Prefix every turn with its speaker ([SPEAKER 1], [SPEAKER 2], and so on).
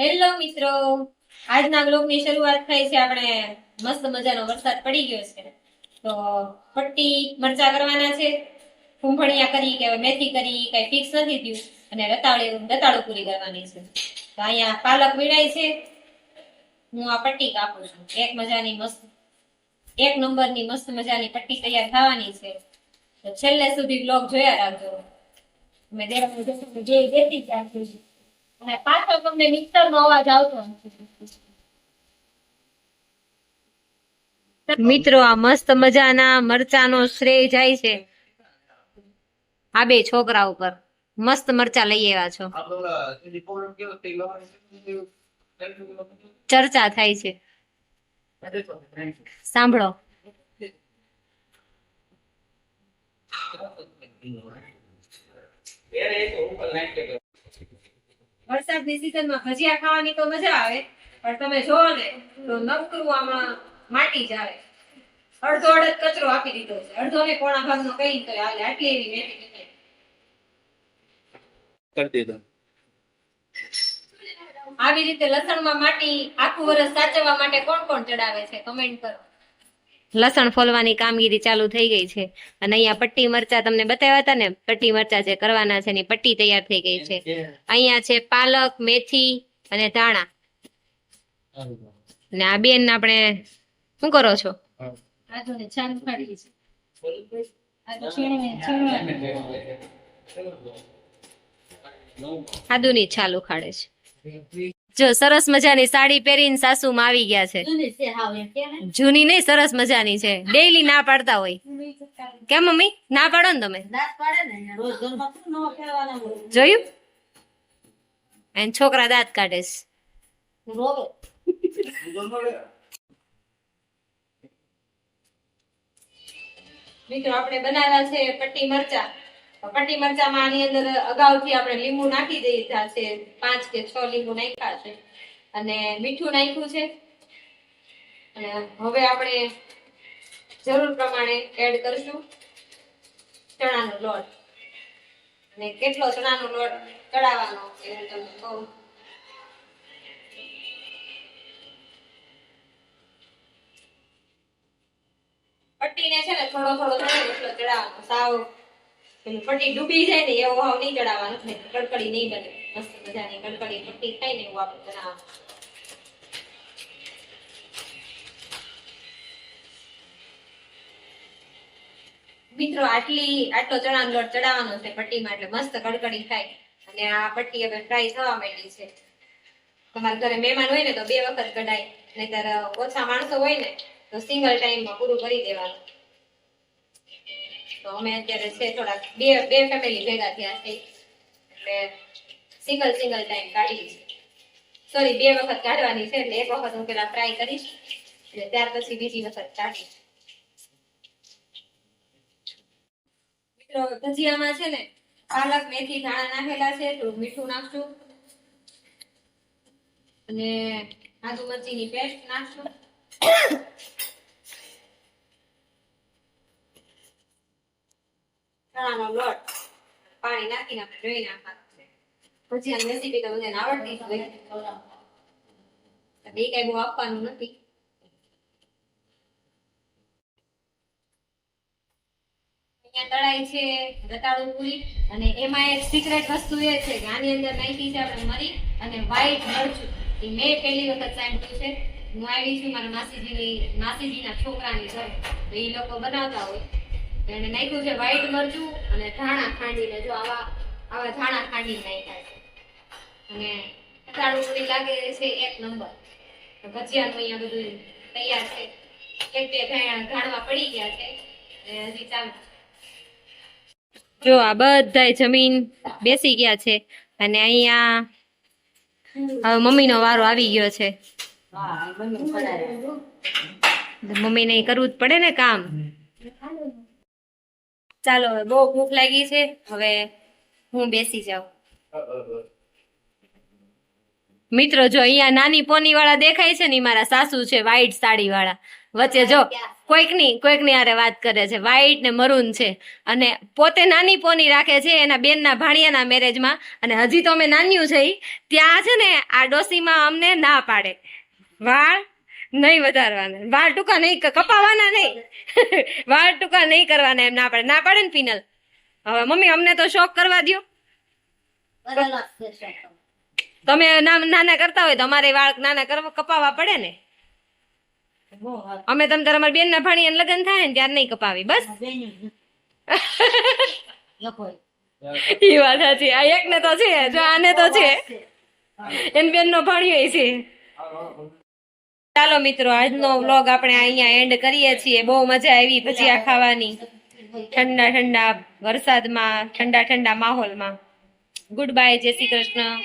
[SPEAKER 1] Hello મિત્રો. આજના બ્લોગની શરૂઆત થઈ છે. આપણે મસ્ત મજાનો વરસાદ પડી ગયો છે. તો પટ્ટી મરચા કરવાના છે. ફૂંફણિયા કરી કે મેથી કરી, કઈ ફિક્સ નથી થયું. અને રતાળી, રતાળું પૂરી કરવાની છે. તો અહીંયા પાલક વીણાય છે. હું આ પટ્ટી કાપું છું. એક મજાની મસ્ત, એક નંબરની મસ્ત મજાની પટ્ટી તૈયાર થવાની છે. તો છેલ્લે સુધી બ્લોગ જોયા રાખજો. મેં દેવાનું જે જ રાખજો અને પાછો તમને મિક્સર નો અવાજ આવતો મિત્રો, આ મસ્ત મજાના મરચાનો શ્રેય જાય છે. આ બે છોકરા ઉપર. મસ્ત મરચા લઈ આવ્યા છો. ચર્ચા થાય છે. સાંભળો. વરસાદની સિઝનમાં ભજીયા ખાવાની તો મજા આવે પણ તમે જોવો ને તો નવકરું આમાં માટી જ આવે અડધો અડધ કચરો આપી દીધો છે. અડધો ને કોણા ભાગનો કઈ તો હાલે આટલી એવી મેથી
[SPEAKER 2] કરી દીધો.
[SPEAKER 1] આવી રીતે લસણમાં માટી આખું વર્ષ સાચવવા માટે કોણ કોણ ચડાવે છે? કમેન્ટ કરો. લસણ ફોલવાની કામગીરી ચાલુ થઈ ગઈ છે. અને અહીંયા પટ્ટી મરચા તમને બતાવ્યા હતા ને પટ્ટી મરચા જે કરવાના છે એની પટ્ટી તૈયાર થઈ ગઈ છે. અહીંયા છે પાલક મેથી અને ધાણા. અને આ બેન આપણે શું કરો છો? આદુની છાલ ઉખાડે છે. જો સરસ મજાની સાડી પહેરીને સાસુમાં આવી ગયા છે. જૂની નહીં સરસ મજાની છે. ડેઈલી ના પાડતા હોય. કેમ મમ્મી? ના પાડો ને તમે? જોયું? એન છોકરા દાંત કાઢે છે. મિત્રો આપણે બનાવ્યા છે પટ્ટી મરચા. પટ્ટી મરચામાં આની અંદર અગાઉથી આપણે લીંબુ નાખી દીધા છે. પાંચ કે છ લીંબુ નાખ્યા છે. અને મીઠું નાખ્યું છે. અને હવે આપણે જરૂર પ્રમાણે એડ કરશું ચણાનો લોટ. અને કેટલો ચણાનો લોટ ચડાવવાનો એ હું તમને કહું. પટ્ટીને છે ને થોડો થોડો થોડો એટલો ચડાવવાનો. સાવ પટ્ટી ડૂબી જાય ને એવો હાવ નહીં ચડાવવાનો કડકડી નહીં બને. મસ્ત મજાની કડકડી પટ્ટી થાય ને એવું આપણે બનાવવાનું મિત્રો, આટલી આટલો ચણાનો લોટ ચડાવવાનો છે પટ્ટીમાં એટલે મસ્ત કડકડી થાય. અને આ પટ્ટી હવે ફ્રાય થવા માંડી છે. તમારા ઘરે મહેમાન હોય ને તો બે વખત કઢાય. નહીતર ઓછા માણસો હોય ને તો સિંગલ ટાઈમમાં પૂરું કરી દેવાનું. તો અમે અત્યારે છે થોડાક બે બે ફેમિલી ભેગા થયા છે. એટલે સિંગલ સિંગલ ટાઈમ કાઢી સોરી બે વખત કાઢવાની છે, એટલે એક વખત હું પેલા ફ્રાય કરીશ એટલે ત્યાર પછી બીજી વખત કાઢીશ. મિત્રો, ભજીયામાં છે ને પાલક, મેથી, ધાણા નાખેલા છે, થોડું મીઠું નાખશું. અને આદુ મરચીની પેસ્ટ નાખશું. ચણાનો લોટ પાણી નાખીને આપણે ધોઈ નાખવાનું છે. ભજીયાની રેસીપી તો બધાને આવડતી જ હોય બે કઈ બહુ આપવાનું નથી. તળાઈ છે રતાળું પૂરી અને એમાં એક સિક્રેટ વસ્તુ એ છે કે આની અંદર નાખી છે આપણે મરી અને વ્હાઈટ મરચું. એ મેં પહેલી વખત સાંભળ્યું છે. હું આવી છું મારા માસીજીની માસીજીના છોકરાની ઘરે. તો એ લોકો બનાવતા હોય. એને નાખ્યું છે વ્હાઈટ મરચું અને ધાણા ખાંડીને જો આવા આવા ધાણા ખાંડી નાખ્યા છે. અને પૂરી લાગે છે એક નંબર. ભજીયાનું અહીંયા બધું તૈયાર છે. એક બે ધાણા પડી ગયા છે. હજી ચાલુ જો આ બધા જમીન બેસી ગયા છે અને અહીંયા હવે મમ્મીનો વારો આવી ગયો છે. મમ્મીને ઈ કરવું જ પડે ને કામ. ચાલો, હવે બહુ ભૂખ લાગી છે, હવે હું બેસી જાઉં. મિત્રો, જો અહીંયા નાની પોની વાળા દેખાય છે ને મારા સાસુ છે વ્હાઈટ સાડી વાળા વચ્ચે જો કોઈકની કોઈકની આરે વાત કરે છે વ્હાઈટ ને મરૂન છે. અને પોતે નાની પોની રાખે છે, એના બેનના ભાણિયાના મેરેજમાં અને હજી તો અમે નાન્યું છે ત્યાં છે ને, આ ડોસીમાં અમને ના પાડે. વાળ નહીં વધારવાના. વાળ ટૂંકા નહીં ક- કપાવાના નહીં. વાળ ટૂંકા નહીં કરવાના એમ ના પાડે. ના પાડે ને પિનલ. હવે મમ્મી અમને તો શોખ કરવા
[SPEAKER 2] શોખ.
[SPEAKER 1] તમે નાના કરતા હોય તો અમારે વાળ નાના કરવા કપાવવા પડે ને. અમે તમ તાર અમારી બેનના ભાણિયા લગ્ન થાય ને ત્યારે નહીં કપાવી. બસ.
[SPEAKER 2] બેનું.
[SPEAKER 1] એ વાત સાચી. આ એક ને તો છે. જો આને તો છે. એન બેન નો ભાણિયો છે. ચાલો મિત્રો આજનો વ્લોગ આપણે અહીંયા એન્ડ કરીએ છીએ. બહુ મજા આવી ભજીયા ખાવાની. ઠંડા ઠંડા વરસાદમાં ઠંડા ઠંડા માહોલમાં. ગુડ બાય જય શ્રી કૃષ્ણ.